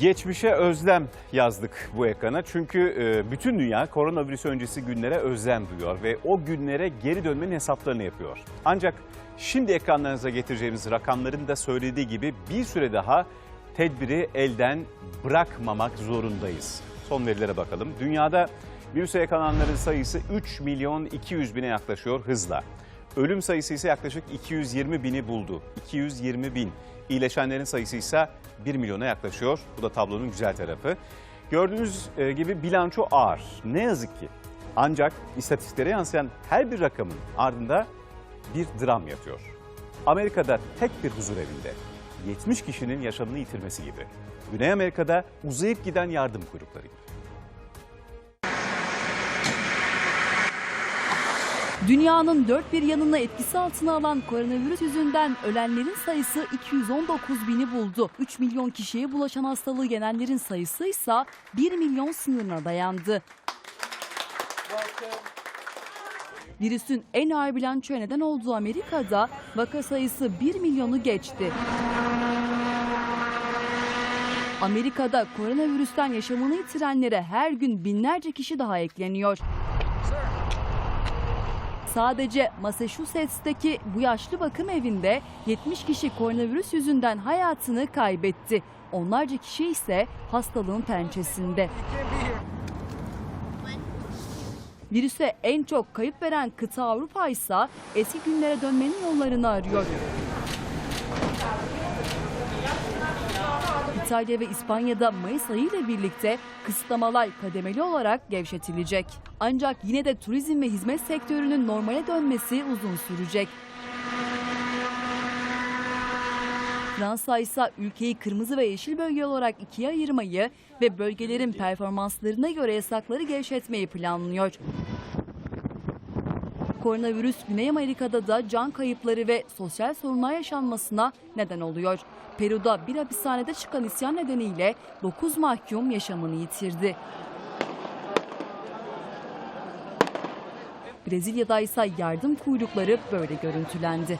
Geçmişe özlem yazdık bu ekrana. Çünkü e, bütün dünya koronavirüs öncesi günlere özlem duyuyor ve o günlere geri dönmenin hesaplarını yapıyor. Ancak şimdi ekranlarınıza getireceğimiz rakamların da söylediği gibi bir süre daha tedbiri elden bırakmamak zorundayız. Son verilere bakalım. Dünyada virüse yakalananların sayısı 3 milyon 200 bine yaklaşıyor hızla. Ölüm sayısı ise yaklaşık 220 bini buldu. 220 bin. İyileşenlerin sayısı ise 1 milyona yaklaşıyor. Bu da tablonun güzel tarafı. Gördüğünüz e, gibi bilanço ağır. Ne yazık ki. Ancak istatistiklere yansıyan her bir rakamın ardında bir dram yatıyor. Amerika'da tek bir huzur evinde 70 kişinin yaşamını yitirmesi gibi. Güney Amerika'da uzayıp giden yardım kuyrukları gibi. Dünyanın dört bir yanını etkisi altına alan koronavirüs yüzünden ölenlerin sayısı 219 bini buldu. 3 milyon kişiye bulaşan hastalığı yenenlerin sayısı ise 1 milyon sınırına dayandı. Virüsün en ağır bilançoya neden olduğu Amerika'da vaka sayısı 1 milyonu geçti. Amerika'da koronavirüsten yaşamını yitirenlere her gün binlerce kişi daha ekleniyor. Sadece Massachusetts'teki bu yaşlı bakım evinde 70 kişi koronavirüs yüzünden hayatını kaybetti. Onlarca kişi ise hastalığın pençesinde. Virüse en çok kayıp veren kıta Avrupa ise eski günlere dönmenin yollarını arıyor. İtalya ve İspanya'da Mayıs ayı ile birlikte kısıtlamalar kademeli olarak gevşetilecek. Ancak yine de turizm ve hizmet sektörünün normale dönmesi uzun sürecek. Fransa ise ülkeyi kırmızı ve yeşil bölge olarak ikiye ayırmayı ve bölgelerin performanslarına göre yasakları gevşetmeyi planlıyor. Koronavirüs Güney Amerika'da da can kayıpları ve sosyal sorunlar yaşanmasına neden oluyor. Peru'da bir hapishanede çıkan isyan nedeniyle 9 mahkum yaşamını yitirdi. Brezilya'da ise yardım kuyrukları böyle görüntülendi.